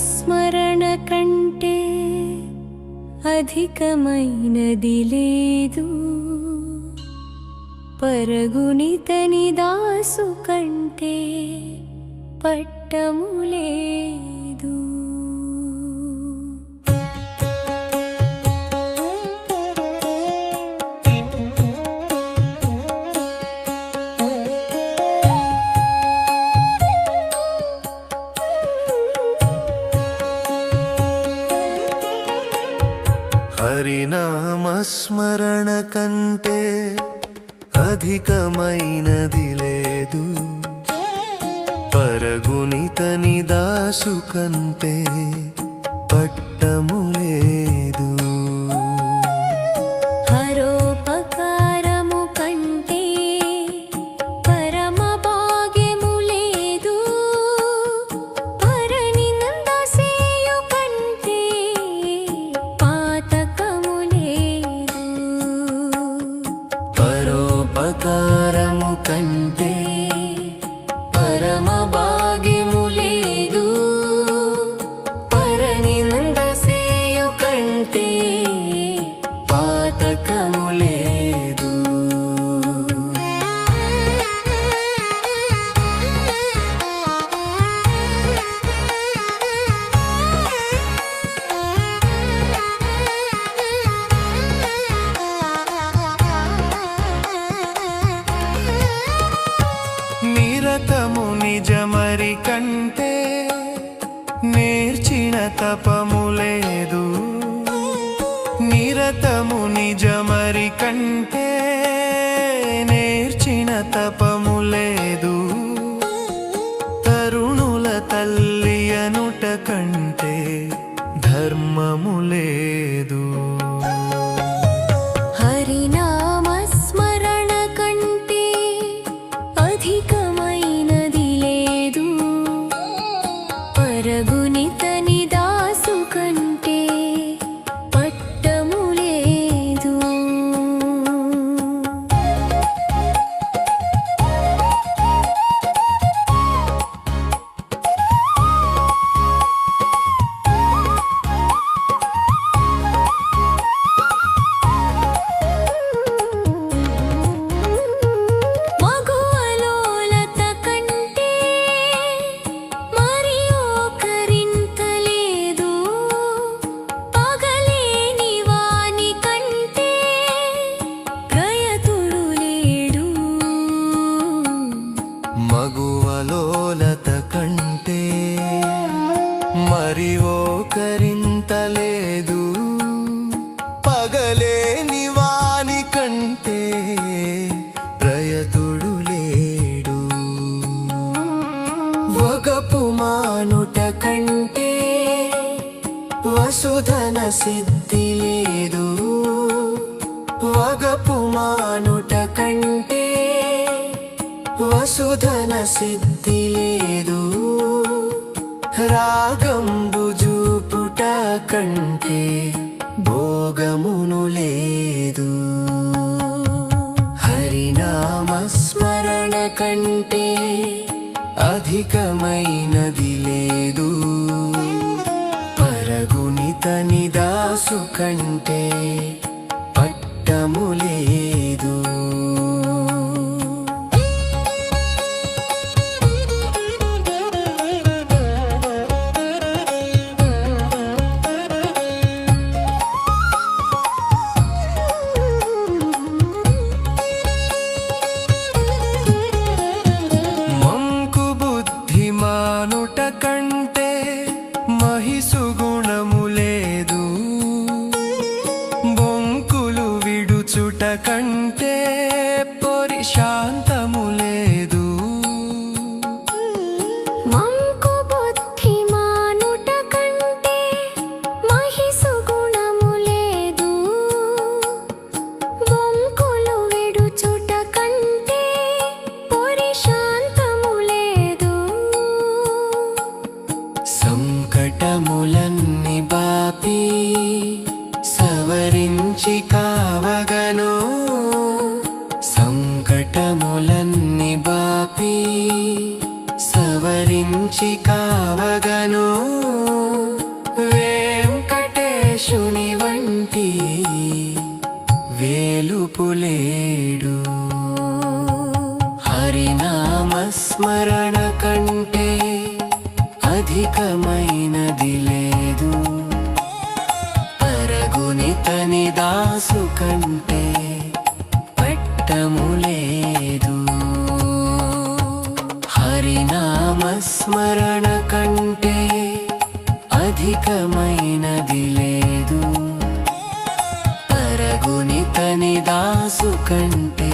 హరినామస్మరణ కంటే అధికమైనది లేదు. పరగునితని దాసు కంటే పట్టము లేదు హరినామస్మరణ కంటే అధికమైనది లేదు. పరగునితని దాసు కంటే పట్టములే నిజమరి నేర్చిన తపము లేదు నిరతము నిజమరి కంటే నేర్చిన తపము లేదు తరుణుల తల్లి అనుట కంటే ధర్మము లేదు మగువలోలత కంటే మరి ఓకరింతలేదు పగలేని వాని కంటే ప్రయతుడు లేడు. వగపు మానుట కంటే వసుధన సిద్ధ వసుధన సిద్ధి లేదు. రాగంబు జూపుట కంటే భోగమును లేదు. హరినామస్మరణ కంటే అధికమైనది లేదు. పరగునితని నిదాసు కంటే అధికమైనది లేదు. పరగుని తని దాసు కంటే పట్టము లేదు. హరినామస్మరణ కంటే అధికమైనది లేదు. పరగుని తని దాసు కంటే